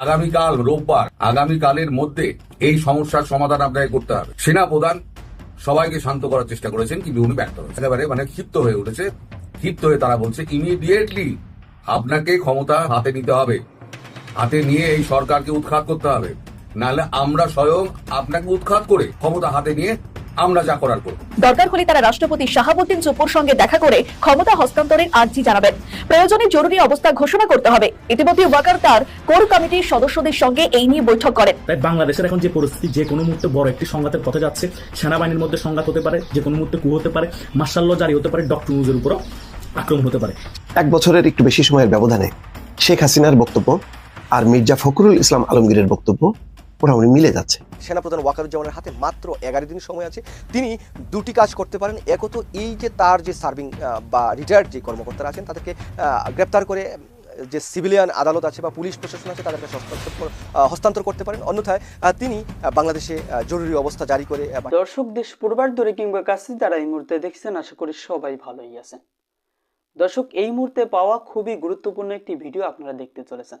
আগামীকাল রোববার, আগামীকালের মধ্যে এই সমস্যার সমাধান আপনাকে করতে হবে। সেনা প্রধান সবাইকে শান্ত করার চেষ্টা করেছেন, কিন্তু উনি ব্যর্থ হয়েছেন। একেবারে মানে ক্ষিপ্ত হয়ে উঠেছে। ক্ষিপ্ত হয়ে তারা বলছে ইমিডিয়েটলি আপনাকে ক্ষমতা হাতে নিতে হবে। হাতে নিয়ে এই সরকারকে উৎখাত করতে হবে। নাহলে আমরা স্বয়ং আপনাকে উৎখাত করে ক্ষমতা হাতে নিয়ে আমরা যা করার করব। দরকার হলে তারা রাষ্ট্রপতি শাহাবুদ্দিন চুপুর সঙ্গে দেখা করে ক্ষমতা হস্তান্তরের আর্জি জানাবেন। প্রয়োজনে জরুরি অবস্থা ঘোষণা করতে হবে। ইতিমধ্যে ওয়াকার তার কোর কমিটির সদস্যদের সঙ্গে এই নিয়ে বৈঠক করেন। তাই বাংলাদেশের এখন যে পরিস্থিতি যে কোনো মুহূর্তে বড় একটি সংঘাতের পথে যাচ্ছে সেনাবাহিনীর মধ্যে সংঘাত হতে পারে যে কোনো মুহূর্তে কু হতে পারে মার্শাল জারি হতে পারে ডক্টর নিউজের উপরও আক্রমণ হতে পারে। এক বছরের একটু বেশি সময়ের ব্যবধানে শেখ হাসিনার বক্তব্য আর মির্জা ফখরুল ইসলাম আলমগীরের বক্তব্য মোটামুটি মিলে যাচ্ছে। সেনাপ্রধান ওয়াকারুজ্জামানের হাতে মাত্র এগারো দিন সময় আছে। তিনি দুটি কাজ করতে পারেন। একত এই যে তার যে সার্ভিং বা রিটায়ার্ড যে কর্মকর্তারা আছেন তাদেরকে আহ, গ্রেপ্তার করে যে সিভিলিয়ান আদালত আছে বা পুলিশ প্রশাসন আছে তাদেরকে হস্তান্তর হস্তান্তর করতে পারেন। অন্যথায় আহ, তিনি বাংলাদেশে জরুরি অবস্থা জারি করে দর্শক দেশ পূর্বার ধরে কিংবা কাছে যারা এই মুহূর্তে দেখছেন আশা করি সবাই ভালোই আছেন। দর্শক এই মুহূর্তে পাওয়া খুবই গুরুত্বপূর্ণ একটি ভিডিও আপনারা দেখতে চলেছেন।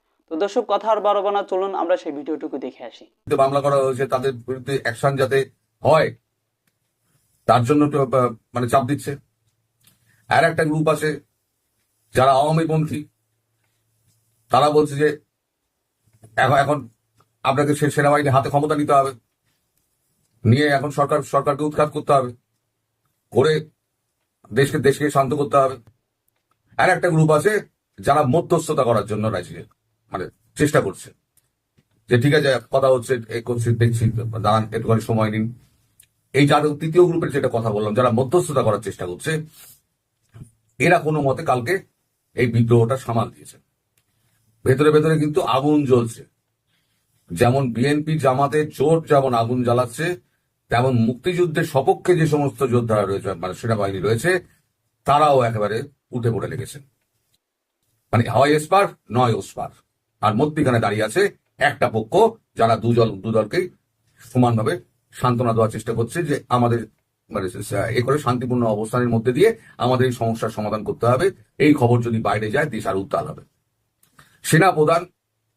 তো দর্শক, কথা আর বারবানা চলুন আমরা সেই ভিডিওটুকু দেখে আসি। মামলা করা হয়েছে, তাদের বিরুদ্ধে অ্যাকশন যাতে হয়, তার জন্য মানে চাপ দিচ্ছে। আর একটা গ্রুপ আছে, যারা আওয়ামী পন্থী তারা বলছে যে এখন এখন আপনাকে সেনাবাহিনীর হাতে ক্ষমতা নিতে হবে। নিয়ে এখন সরকার, সরকারকে উৎখাত করতে হবে। করে দেশকে দেশকে শান্ত করতে হবে। আর একটা গ্রুপ আছে, যারা মধ্যস্থতা করার জন্য রাজি। মানে চেষ্টা করছে। যে ঠিক আছে, কথা হচ্ছে দেখছি, দাঁড়ান, একটুখানি সময় নিন। এই যার তৃতীয় গ্রুপের যেটা কথা বললাম, যারা মধ্যস্থতা করার চেষ্টা করছে, এরা কোনো মতে কালকে এই বিদ্রোহটা সামাল দিয়েছে। ভেতরে ভেতরে কিন্তু আগুন জ্বলছে। যেমন বিএনপি জামাতে জোট যেমন আগুন জ্বালাচ্ছে, তেমন মুক্তিযুদ্ধের সপক্ষে যে সমস্ত যোদ্ধারা রয়েছে মানে সেনাবাহিনী রয়েছে, তারাও একেবারে উঠে পড়ে লেগেছেন। মানে হয় এসপার, নয় ওসপার। আর মধ্যিখানে দাঁড়িয়ে আছে একটা পক্ষ যারা দুজন দুদলকেই সমানভাবে সান্ত্বনা দেওয়ার চেষ্টা করছে যে আমাদের মানে এ করে শান্তিপূর্ণ অবস্থানের মধ্যে দিয়ে আমাদের এই সমস্যার সমাধান করতে হবে। এই খবর যদি বাইরে যায়, দেশ আর উত্তাল হবে। সেনা প্রধান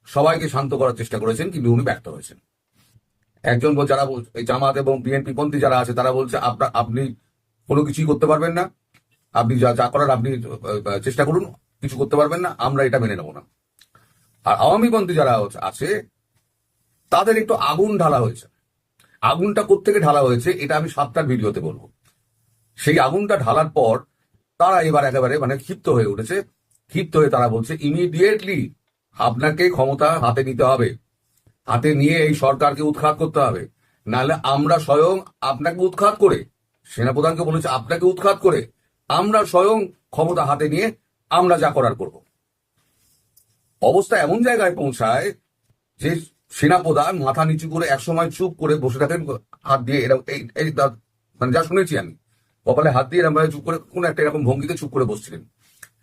সবাইকে শান্ত করার চেষ্টা করেছেন, কিন্তু উনি ব্যর্থ হয়েছেন। একজন যারা বল- এই জামাত এবং বিএনপি পন্থী যারা আছে, তারা বলছে আপনার আপনি কোনো কিছুই করতে পারবেন না। আপনি যা যা করার আপনি চেষ্টা করুন, কিছু করতে পারবেন না। আমরা এটা মেনে নেব না। আর আওয়ামী পন্থী যারা আছে তাদের একটু আগুন ঢালা হয়েছে। আগুনটা কোত্থেকে ঢালা হয়েছে, এটা আমি সাতটার ভিডিওতে বলব। সেই আগুনটা ঢালার পর তারা এবার একেবারে মানে ক্ষিপ্ত হয়ে উঠেছে। ক্ষিপ্ত হয়ে তারা বলছে ইমিডিয়েটলি আপনাকে ক্ষমতা হাতে নিতে হবে। হাতে নিয়ে এই সরকারকে উৎখাত করতে হবে। নাহলে আমরা স্বয়ং আপনাকে উৎখাত করে সেনাপ্রধানকে বলেছে, আপনাকে উৎখাত করে আমরা স্বয়ং ক্ষমতা হাতে নিয়ে আমরা যা করার করব। অবস্থা এমন জায়গায় পৌঁছায় যে সেনাপ্রধান মাথা নিচু করে একসময় চুপ করে বসে থাকেন, হাত দিয়ে এরকম এই মানে যা শুনেছি আমি, কপালে হাত দিয়ে এরকম চুপ করে কোন একটা এরকম ভঙ্গিতে চুপ করে বসছিলেন।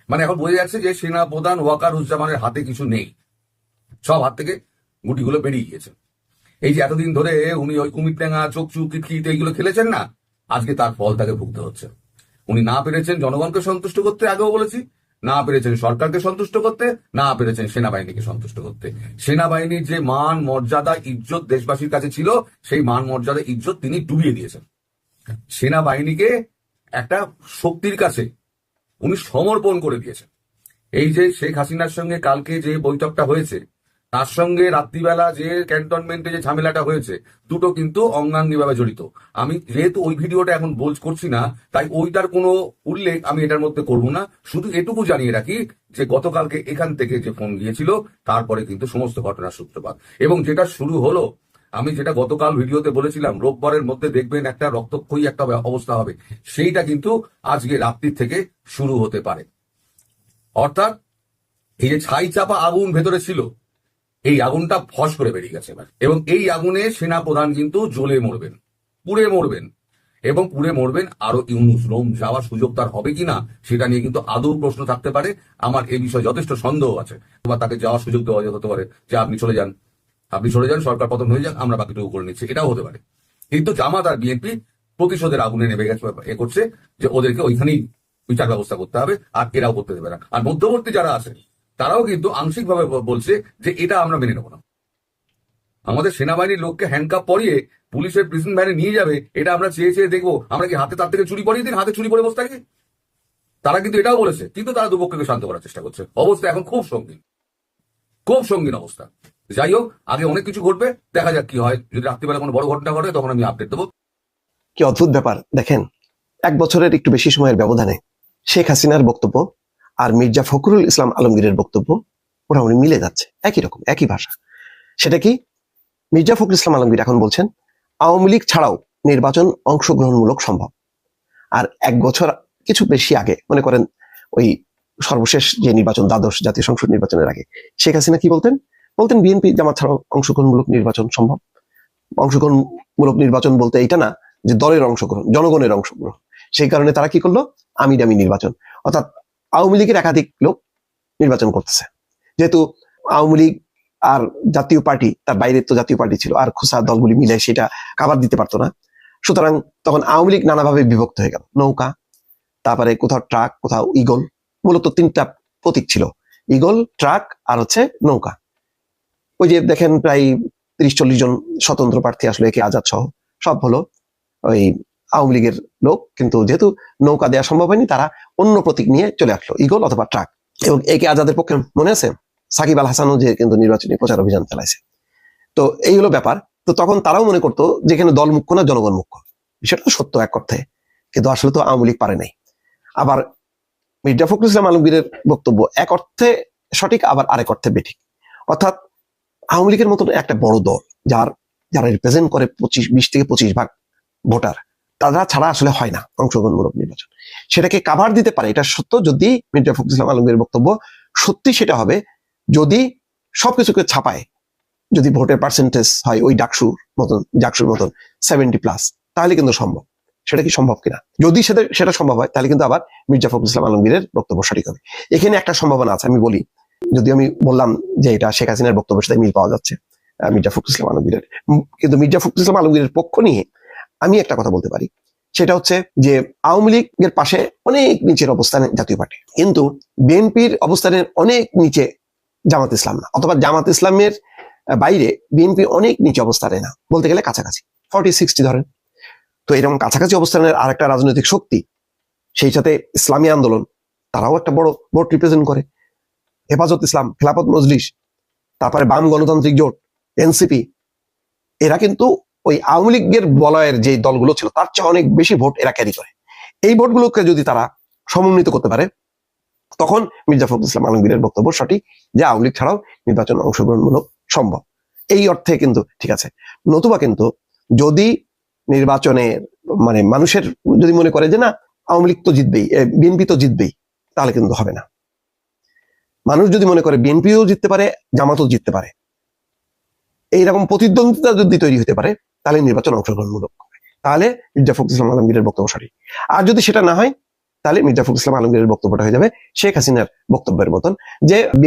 মানে এখন বোঝা যাচ্ছে যে সেনাপ্রধান ওয়াকার উজ্জামানের হাতে কিছু নেই। সব হাত থেকে গুটিগুলো বেরিয়ে গিয়েছে। এই যে এতদিন ধরে উনি ওই কুমির টেঙা চোখ চুপ কিটকিট এইগুলো খেলেছেন না, আজকে তার ফল তাকে ভুগতে হচ্ছে। উনি না পেরেছেন জনগণকে সন্তুষ্ট করতে, আগেও বলেছি না পেরেছেন সরকারকে সন্তুষ্ট করতে, না পেরেছেন সেনাবাহিনীকে সন্তুষ্ট করতে। সেনাবাহিনীর যে মান, মর্যাদা, ইজ্জত দেশবাসীর কাছে ছিল, সেই মান, মর্যাদা, ইজ্জত তিনি ডুবিয়ে দিয়েছেন। সেনাবাহিনীকে একটা শক্তির কাছে উনি সমর্পণ করে দিয়েছেন। এই যে শেখ হাসিনার সঙ্গে কালকে যে বৈঠকটা হয়েছে তার সঙ্গে রাত্রিবেলা যে ক্যান্টনমেন্টে যে ঝামেলাটা হয়েছে, দুটো কিন্তু অঙ্গাঙ্গিভাবে জড়িত। আমি যেহেতু ওই ভিডিওটা এখন বল করছি না, তাই ওইটার কোনো উল্লেখ আমি এটার মধ্যে করব না। শুধু এটুকু জানিয়ে রাখি যে গতকালকে এখান থেকে যে ফোন গিয়েছিল, তারপরে কিন্তু সমস্ত ঘটনার সূত্রপাত। এবং যেটা শুরু হলো, আমি যেটা গতকাল ভিডিওতে বলেছিলাম, রোববারের মধ্যে দেখবেন একটা রক্তক্ষয়ী একটা অবস্থা হবে। সেইটা কিন্তু আজকে রাত্রির থেকে শুরু হতে পারে। অর্থাৎ এই যে ছাই চাপা আগুন ভেতরে ছিল এই আগুনটা ফস করে বেরিয়ে গেছে এবার। এবং এই আগুনে সেনা প্রধান কিন্তু জ্বলে মরবেন, পুড়ে মরবেন এবং পুড়ে মরবেন আরও ইউনুস। রোম যাওয়ার সুযোগ তার হবে কিনা সেটা নিয়ে কিন্তু আদৌ প্রশ্ন থাকতে পারে। আমার এই বিষয়ে যথেষ্ট সন্দেহ আছে। বা তাকে যাওয়ার সুযোগ দেওয়া হতে পারে যে আপনি চলে যান। আপনি চলে যান, সরকার পতন হয়ে যান আমরা বাকিটুকু করে নিচ্ছি। এটাও হতে পারে। কিন্তু জামাত আর বিএনপি প্রতিশোধের আগুনে নেমে গেছে, এ করছে যে ওদেরকে ওইখানেই বিচার ব্যবস্থা করতে হবে, আর এরাও করতে দেবে না। আর মধ্যবর্তী যারা আছে তারাও কিন্তু আংশিকভাবে বলছে যে এটা আমরা মেনে নেব না। আমাদের সেনাবাহিনীর লোককে হ্যান্ডকাপ পরিয়ে পুলিশের প্রিজন ভ্যানে নিয়ে যাবে, এটা আমরা চেয়ে চেয়ে দেখব, আমরা কি হাতে তার থেকে চুরি পরিয়ে দিন হাতে চুরি পরে বসে থাকি? তারা কিন্তু এটাও বলেছে, কিন্তু তারা দুপক্ষকে শান্ত করার চেষ্টা করছে। অবস্থা এখন খুব সঙ্গীন খুব সঙ্গীন অবস্থা। যাই হোক, আগে অনেক কিছু ঘটবে, দেখা যাক কি হয়। যদি রাত্রিবেলা কোনো বড় ঘটনা ঘটে, তখন আমি আপডেট দেবো। কি অদ্ভুত ব্যাপার, দেখেন, এক বছরের একটু বেশি সময়ের ব্যবধানে শেখ হাসিনার বক্তব্য আর মির্জা ফখরুল ইসলাম আলমগীরের বক্তব্য মোটামুটি মিলে যাচ্ছে, একই রকম, একই ভাষা। সেটা কি? মির্জা ফখরুল ইসলাম আলমগীর এখন বলছেন, আওয়ামী লীগ ছাড়াও নির্বাচন অংশগ্রহণমূলক সম্ভব। আর এক বছর, কিছু বেশি আগে, মনে করেন ওই সর্বশেষ যে নির্বাচন, দ্বাদশ জাতীয় সংসদ নির্বাচনের আগে, শেখ হাসিনা কি বলতেন? বলতেন, বিএনপি জামাত ছাড়াও অংশগ্রহণমূলক নির্বাচন সম্ভব। অংশগ্রহণমূলক নির্বাচন বলতে এটা না যে দলের অংশগ্রহণ, জনগণের অংশগ্রহণ। সেই কারণে তারা কি করল? আমি দামি নির্বাচন। অর্থাৎ আওয়ামী লীগের একাধিক লোক নির্বাচন করতেছে। যেহেতু আওয়ামী লীগ আর জাতীয় পার্টি, তার বাইরে তো জাতীয় পার্টি ছিল, আর খোসা দলগুলি মিলে সেটা কাবার দিতে পারতো না। সুতরাং তখন আওয়ামী লীগ নানাভাবে বিভক্ত হয়ে গেল। নৌকা, তারপরে কোথাও ট্রাক, কোথাও ইগল মূলত তিনটা প্রতীক ছিল। ইগল ট্রাক আর হচ্ছে নৌকা। ওই যে দেখেন প্রায় তিরিশ চল্লিশ জন স্বতন্ত্র প্রার্থী আসলে, একে আজাদ সহ। সব হলো ওই আওয়ামী লীগের লোক, কিন্তু যেহেতু নৌকা দেওয়া সম্ভব হয়নি, তারা অন্য প্রতীক নিয়ে চলে আসলো ইগল অথবা ট্রাক। এবং একে আজাদের পক্ষে মনে আছে? সাকিব আল হাসানও যে কিন্তু নির্বাচনী প্রচার অভিযান চালাইছে। তো এই হলো ব্যাপার। তো তখন তারাও মনে করতো যেখানে দল মুখ্য না, জনগণ মুখ্য? বিষয়টা সত্য এক অর্থে। কিন্তু আসলে তো আওয়ামী লীগ পারে নাই। আবার মির্জা ফখরুল ইসলাম আলমগীরের বক্তব্য এক অর্থে সঠিক, আবার আরেক অর্থে বেঠিক। অর্থাৎ আওয়ামী লীগের মতন একটা বড় দল, যার, যারা রিপ্রেজেন্ট করে পঁচিশ, বিশ থেকে পঁচিশ ভাগ ভোটার তারা ছাড়া আসলে হয় না অংশগ্রহণমূলক নির্বাচন। সেটাকে কাভার দিতে পারে, এটা সত্য যদি মির্জা ফখরুল ইসলাম আলমগীরের বক্তব্য সত্যি সেটা হবে, যদি সবকিছুকে ছাপায়, যদি ভোটের পার্সেন্টেজ হয় ওই ডাকসুর মতন ডাকসুর মতন সেভেন্টি প্লাস তাহলে কিন্তু সম্ভব। সেটা কি সম্ভব কিনা? যদি সেটা সেটা সম্ভব হয়, তাহলে কিন্তু আবার মির্জা ফখরুল ইসলাম আলমগীরের বক্তব্য সঠিক হবে। এখানে একটা সম্ভাবনা আছে, আমি বলি। যদি আমি বললাম যে এটা শেখ হাসিনার বক্তব্যের সাথে মিল পাওয়া যাচ্ছে মির্জা ফখরুল ইসলাম আলমগীরের। কিন্তু মির্জা ফখরুল ইসলাম আলমগীরের পক্ষ নিয়ে আমি একটা কথা বলতে পারি। সেটা হচ্ছে যে আওয়ামী লীগের পাশে অনেক নিচের অবস্থানে জাতীয় পার্টি। কিন্তু বিএনপির অবস্থানের অনেক নিচে জামাত ইসলাম না। অথবা জামাত ইসলামের বাইরে বিএনপি অনেক নিচে অবস্থানে না। বলতে গেলে কাছাকাছি। ফর্টি সিক্সটি ধরেন। তো এরকম কাছাকাছি অবস্থানের আরেকটা রাজনৈতিক শক্তি, সেই সাথে ইসলামী আন্দোলন, তারাও একটা বড় ভোট রিপ্রেজেন্ট করে। হেফাজত ইসলাম, খেলাফত মজলিস, তারপরে বাম গণতান্ত্রিক জোট, এনসিপি, এরা কিন্তু ওই আওয়ামী লীগের বলয়ের যে দলগুলো ছিল, তার চেয়ে অনেক বেশি ভোট এরা ক্যারি করে। এই ভোটগুলোকে যদি তারা সমন্বিত করতে পারে, তখন মির্জা ফখরুল ইসলাম আলমগীরের বক্তব্য সঠিক যে আওয়ামী লীগ ছাড়াও নির্বাচন অংশগ্রহণমূলক সম্ভব। এই অর্থে কিন্তু ঠিক আছে। নতুবা কিন্তু যদি নির্বাচনের মানে মানুষের যদি মনে করে যে না, আওয়ামী লীগ তো জিতবেই বিএনপি তো জিতবেই, তাহলে কিন্তু হবে না। মানুষ যদি মনে করে বিএনপিও জিততে পারে, জামাতও জিততে পারে। এইরকম প্রতিদ্বন্দ্বিতা যদি তৈরি হতে পারে তাহলে নির্বাচন অংশগ্রহণমূলক তাহলে মির্জা ফখরুল ইসলাম আলমগীরের বক্তব্য সঠিক আর যদি সেটা না হয়, তাহলে মির্জা ফখরুল ইসলাম আলমগীরের বক্তব্যটা হয়ে যাবে শেখ হাসিনার বক্তব্যের মতন যে